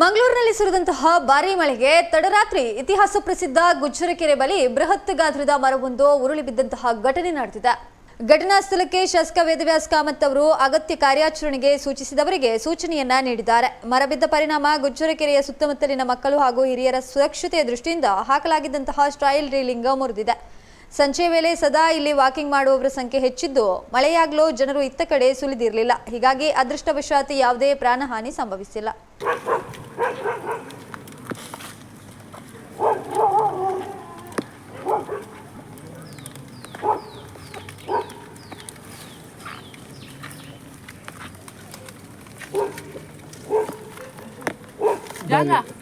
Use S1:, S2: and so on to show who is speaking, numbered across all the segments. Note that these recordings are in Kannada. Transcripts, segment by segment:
S1: ಮಂಗಳೂರಿನಲ್ಲಿ ಸುರಿದಂತಹ ಭಾರೀ ಮಳೆಗೆ ತಡರಾತ್ರಿ ಇತಿಹಾಸ ಪ್ರಸಿದ್ಧ ಗುಜ್ಜರಕೆರೆ ಬಳಿ ಬೃಹತ್ ಗಾತ್ರದ ಮರವೊಂದು ಉರುಳಿ ಬಿದ್ದಂತಹ ಘಟನೆ ನಡೆದಿದೆ. ಘಟನಾ ಸ್ಥಳಕ್ಕೆ ಶಾಸಕ ವೇದವ್ಯಾಸ್ ಕಾಮತ್ ಅವರು ಅಗತ್ಯ ಕಾರ್ಯಾಚರಣೆಗೆ ಸೂಚಿಸಿದವರಿಗೆ ಸೂಚನೆಯನ್ನ ನೀಡಿದ್ದಾರೆ. ಮರಬಿದ್ದ ಪರಿಣಾಮ ಗುಜ್ಜರಕೆರೆಯ ಸುತ್ತಮುತ್ತಲಿನ ಮಕ್ಕಳು ಹಾಗೂ ಹಿರಿಯರ ಸುರಕ್ಷತೆಯ ದೃಷ್ಟಿಯಿಂದ ಹಾಕಲಾಗಿದ್ದಂತಹ ಸ್ಟೈಲ್ ರೀಲಿಂಗ್ ಮುರಿದಿದೆ. ಸಂಜೆ ವೇಳೆ ಸದಾ ಇಲ್ಲಿ ವಾಕಿಂಗ್ ಮಾಡುವವರ ಸಂಖ್ಯೆ ಹೆಚ್ಚಿದ್ದು ಮಳೆಯಾಗಲೂ ಜನರು ಇತ್ತ ಕಡೆ ಸುಲಿದಿರಲಿಲ್ಲ. ಹೀಗಾಗಿ ಅದೃಷ್ಟವಶಾತ್ ಯಾವುದೇ ಪ್ರಾಣಹಾನಿ ಸಂಭವಿಸಿಲ್ಲ.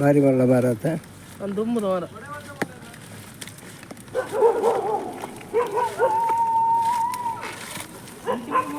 S2: ಭಾರಿ ಬರಲ್ಲ ಭಾರತ.
S3: ಒಂದು